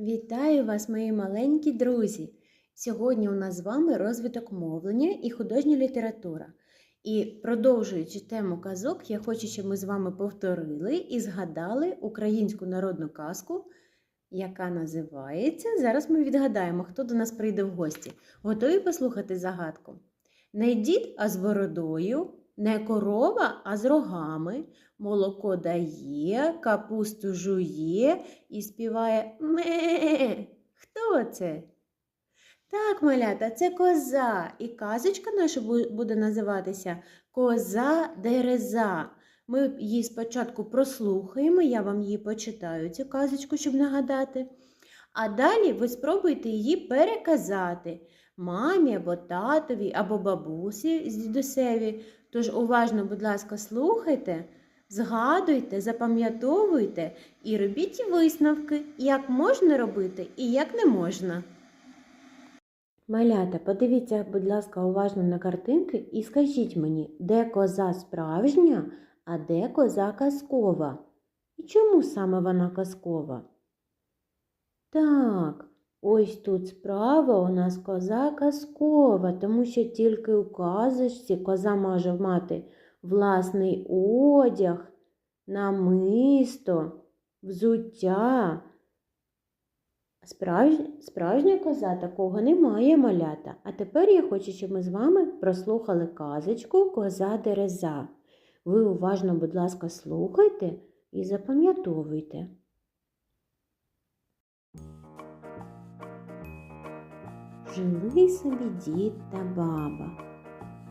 Вітаю вас, мої маленькі друзі! Сьогодні у нас з вами розвиток мовлення і художня література. І продовжуючи тему казок, я хочу, щоб ми з вами повторили і згадали українську народну казку, яка називається. Зараз ми відгадаємо, хто до нас прийде в гості. Готові послухати загадку? Не дід, а з бородою, не корова, а з рогами, молоко дає, капусту жує і співає ме. Хто це? Так, малята, це коза. І казочка наша буде називатися Коза Дереза. Ми її спочатку прослухаємо, я вам її почитаю, цю казочку, щоб нагадати. А далі ви спробуйте її переказати мамі або татові, або бабусі з дідусеві. Тож уважно, будь ласка, слухайте. Згадуйте, запам'ятовуйте і робіть висновки, як можна робити і як не можна. Малята, подивіться, будь ласка, уважно на картинки і скажіть мені, де коза справжня, а де коза казкова? І чому саме вона казкова? Так, ось тут справа у нас коза казкова, тому що тільки у казочці коза може мати власний одяг, намисто, взуття. Справж... Справжня коза такого не має малята. А тепер я хочу, щоб ми з вами прослухали казочку Коза Дереза. Ви уважно, будь ласка, слухайте і запам'ятовуйте. Жили собі дід та баба,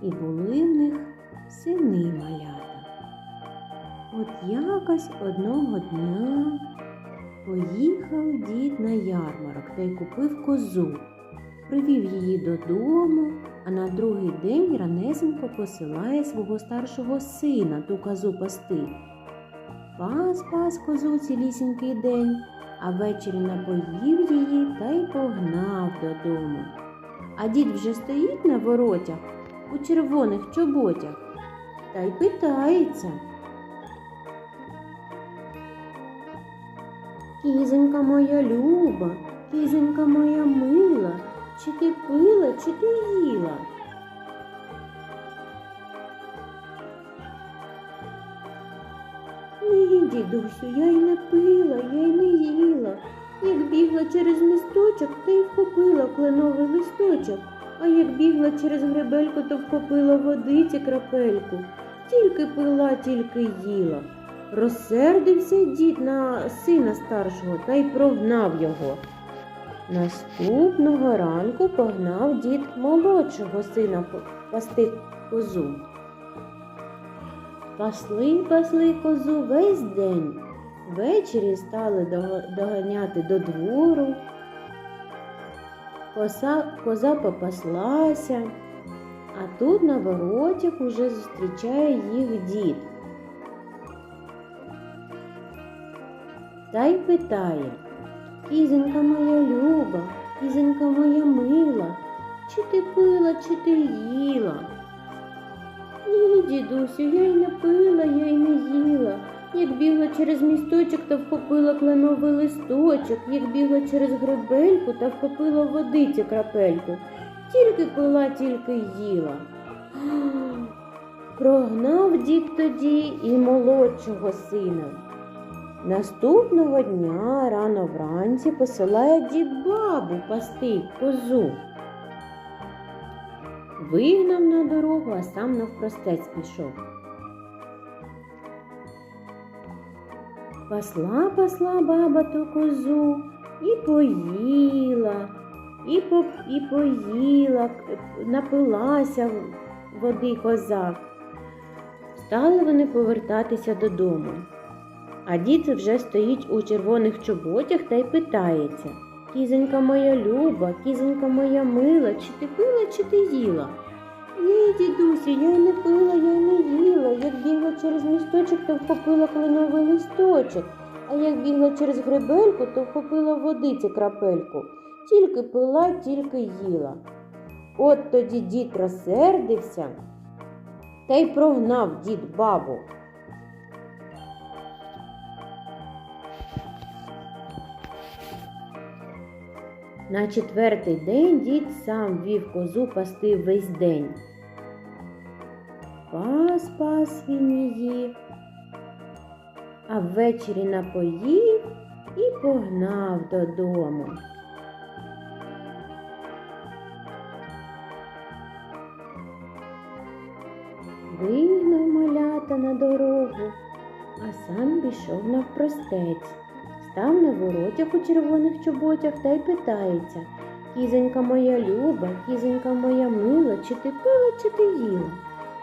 і були в них сини малята. От якось одного дня поїхав дід на ярмарок та й купив козу, привів її додому, а на другий день ранесенько посилає свого старшого сина ту козу пасти. Пас пас козу цілісінький день, а ввечері напоїв її та й погнав додому. А дід вже стоїть на воротях у червоних чоботях та й питається. Кізонька моя люба, кізонька моя мила, чи ти пила, чи ти дідусю, я й не пила, я й не їла. Як бігла через місточок, та й вхопила кленовий листочок, а як бігла через гребельку, то вхопила водиці крапельку. Тільки пила, тільки їла. Розсердився дід на сина старшого та й прогнав його. Наступного ранку погнав дід молодшого сина пасти козу. Пасли, пасли козу весь день. Ввечері стали доганяти до двору. Коса, коза попаслася, а тут на воротях уже зустрічає їх дід. Та й питає Кізонька моя люба, кізонька моя мила, чи ти пила, чи ти їла? Ні, дідусю, я й не пила, я й не їла. Як бігла через місточок та вхопила кленовий листочок, як бігла через гребельку та вхопила водиці крапельку. Тільки пила, тільки їла. Прогнав дід тоді і молодшого сина. Наступного дня рано вранці посилає дід бабу пасти козу. Вигнав на дорогу, а сам навпростець пішов. Пасла, пасла баба ту козу і поїла, і, по, і поїла, напилася води козак. Стали вони повертатися додому. А дід вже стоїть у червоних чоботях та й питається Кізонька моя люба, кізонька моя мила, чи ти пила, чи ти їла? Ні, дідусю, я й не пила, я й не їла. Як бігла через місточок, то вхопила кленовий листочок, а як бігла через гребельку, то вхопила водиці крапельку. Тільки пила, тільки їла. От тоді дід розсердився та й прогнав дід бабу. На четвертий день дід сам вів козу пасти весь день. Пас пас він її, а ввечері напоїв і погнав додому. Вигнав малята на дорогу, а сам пішов навпростець. Став на воротях у червоних чоботях та й питається Кізонька моя люба, кізонька моя мила, чи ти пила, чи ти їла?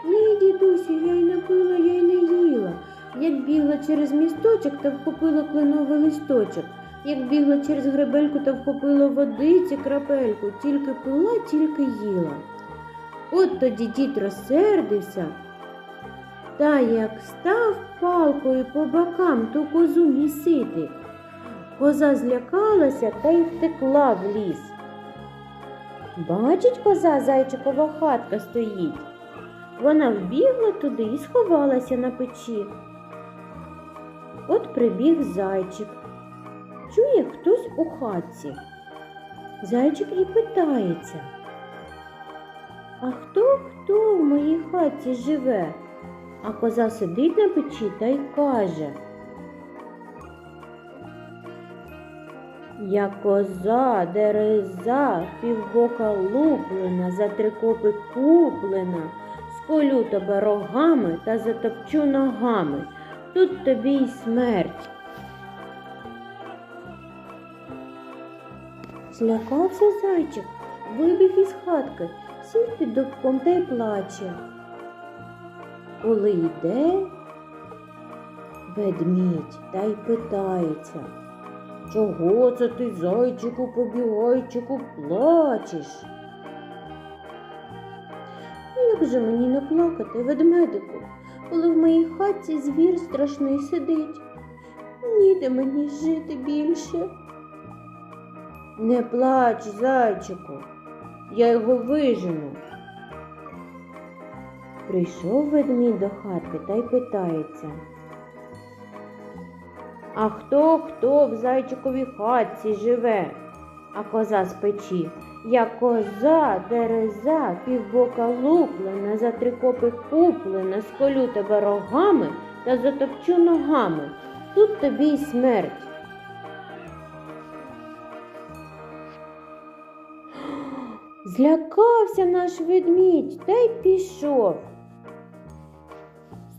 Ні, дідусю, я й не пила, я й не їла. Як бігла через місточок та вхопила кленовий листочок, як бігла через гребельку та вхопила водиці крапельку, тільки пила, тільки їла. От тоді дід розсердився, та як став палкою по бокам ту козу місити. Коза злякалася та й втекла в ліс. Бачить коза зайчикова хатка стоїть. Вона вбігла туди і сховалася на печі. От прибіг зайчик. Чує хтось у хатці. Зайчик і питається. А хто хто в моїй хаті живе? А коза сидить на печі та й каже. Я коза, дереза, півбока луплена, за три копи куплена, сколю тебе рогами та затопчу ногами. Тут тобі й смерть. Злякався зайчик, вибіг із хатки, сів під дубком та й плаче. Коли йде ведмідь та й питається. Чого це ти, зайчику, побігайчику, плачеш? Як же мені не плакати, ведмедику, коли в моїй хатці звір страшний сидить? Ніде мені жити більше. Не плач, зайчику, я його вижену. Прийшов ведмідь до хатки та й питається. А хто хто в зайчиковій хатці живе? А коза з печі. Я коза, дереза, півбока луплена, за три копи куплена, сколю тебе рогами та затопчу ногами. Тут тобі й смерть. Злякався наш ведмідь та й пішов.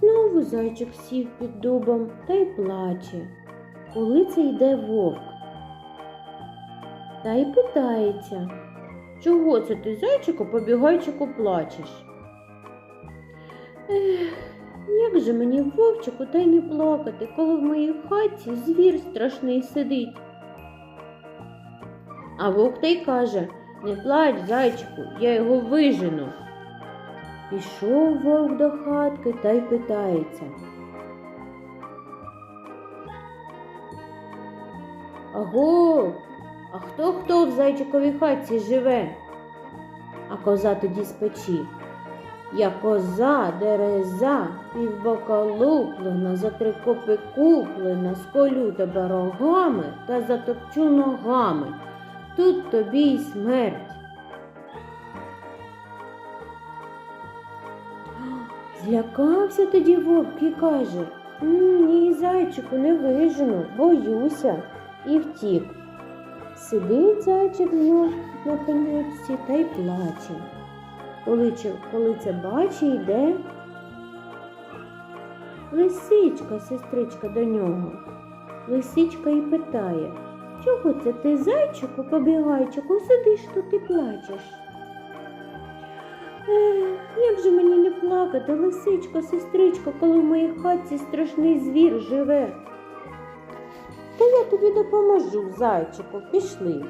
Знову зайчик сів під дубом та й плаче, коли це йде вовк. Та й питається, чого це ти, зайчику, побігайчику, плачеш? Ех, як же мені вовчику та й не плакати, коли в моїй хаті звір страшний сидить. А вовк та й каже не плач, зайчику, я його вижену. Пішов вовк до хатки та й питається. Аго, а хто хто в зайчиковій хатці живе? А коза тоді з. Я коза, дереза, півбока луплена, за три копи куплена, сколю тебе рогами та затопчу ногами. Тут тобі й смерть. Злякався тоді вовк і каже Ні, зайчику, не вижену, боюся, і втік. Сидить зайчик знов на пеньочці та й плаче. Коли, коли це бачить, йде лисичка, сестричка до нього. Лисичка і питає, чого це ти, зайчику, побігайчику, сидиш тут і плачеш? Ех, як же мені не плакати, лисичко, сестричко, коли в моїй хатці страшний звір живе. Та я тобі допоможу, зайчику, пішли.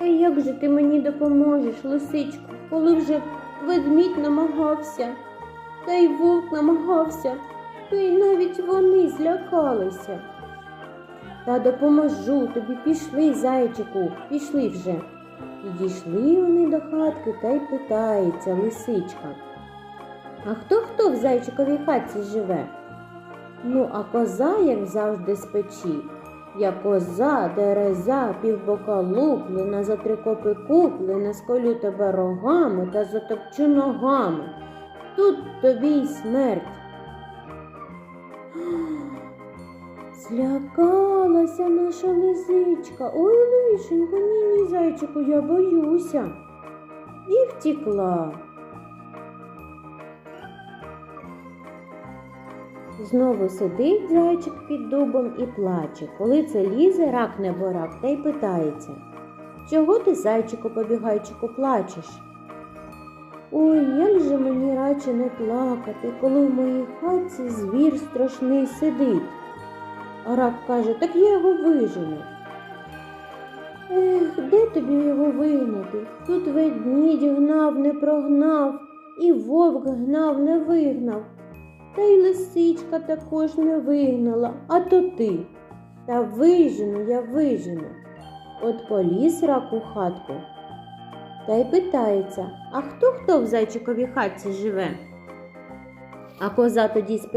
А як же ти мені допоможеш, лисичко, коли вже ведмідь намагався, та й вовк намагався, то й навіть вони злякалися. Та допоможу тобі, пішли, зайчику, пішли вже. І дійшли вони до хатки та й питається лисичка. А хто хто в зайчиковій хатці живе? Ну, а коза, як завжди, з печі. Я коза, дереза, півбока луплена, за три копи куплена, сколю тебе рогами та затопчу ногами. Тут тобі й смерть. Злякалася наша лисичка. Ой, лишенько, ні, ні, зайчику, я боюся. І втікла. Знову сидить зайчик під дубом і плаче. Коли це лізе, рак неборак, та й питається. Чого ти, зайчику, побігайчику, плачеш? Ой, як же мені радше не плакати, коли в моїй хатці звір страшний сидить. А рак каже, так я його вижену. Ех, де тобі його вигнати? Тут ведмідь гнав, не прогнав, і вовк гнав, не вигнав. Та й лисичка також не вигнала, а то ти. Та вижену я вижену. От поліз рак у хатку. Та й питається, а хто хто в зайчиковій хатці живе? А коза тоді з.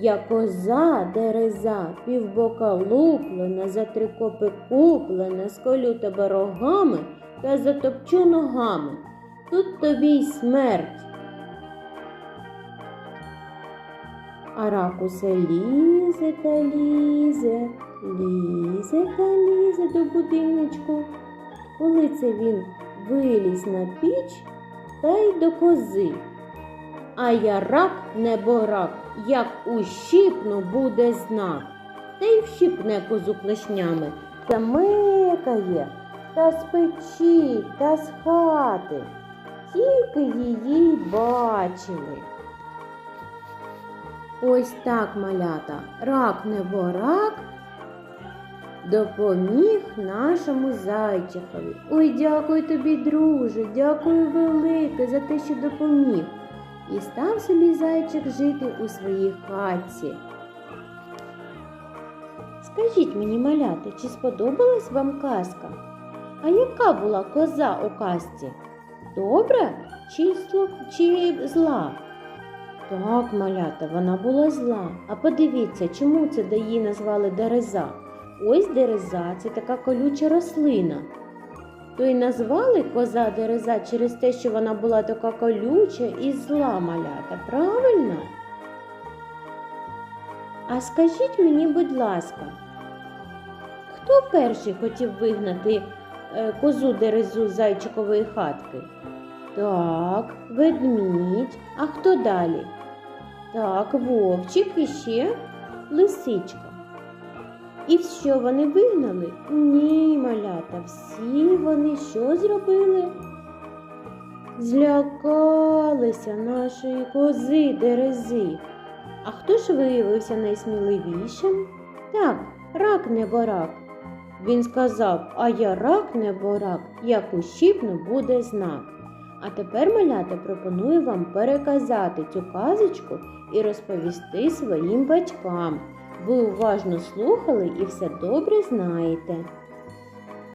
Я коза, дереза, півбока луплена, за три копи куплена, сколю тебе рогами та затопчу ногами. Тут тобі й смерть. А рак усе лізе та лізе, лізе та лізе до будиночку. Коли це він виліз на піч та й до кози. А я рак не борак, як ущипну буде знак. Та й вщипне козу клешнями, та мекає, та з печі, та з хати. Тільки її бачили. Ось так, малята, рак не борак допоміг нашому зайчикові. Ой, дякую тобі, друже, дякую велике за те, що допоміг. І став собі зайчик жити у своїй хатці. Скажіть мені, малята, чи сподобалась вам казка? А яка була коза у казці? Добра чи, чи зла? Так, малята, вона була зла. А подивіться, чому це до її назвали дереза? Ось дереза це така колюча рослина. То й назвали коза дереза через те, що вона була така колюча і зла малята, правильно? А скажіть мені, будь ласка, хто перший хотів вигнати е, козу дерезу з зайчикової хатки? Так, ведмідь. А хто далі? Так, вовчик і ще лисичка. І що вони вигнали? Ні, малята, всі вони що зробили? Злякалися нашої кози дерези. А хто ж виявився найсміливішим? Так, рак неборак. Він сказав, а я рак неборак, як ущипну буде знак. А тепер, малята, пропоную вам переказати цю казочку і розповісти своїм батькам. Ви уважно слухали і все добре знаєте.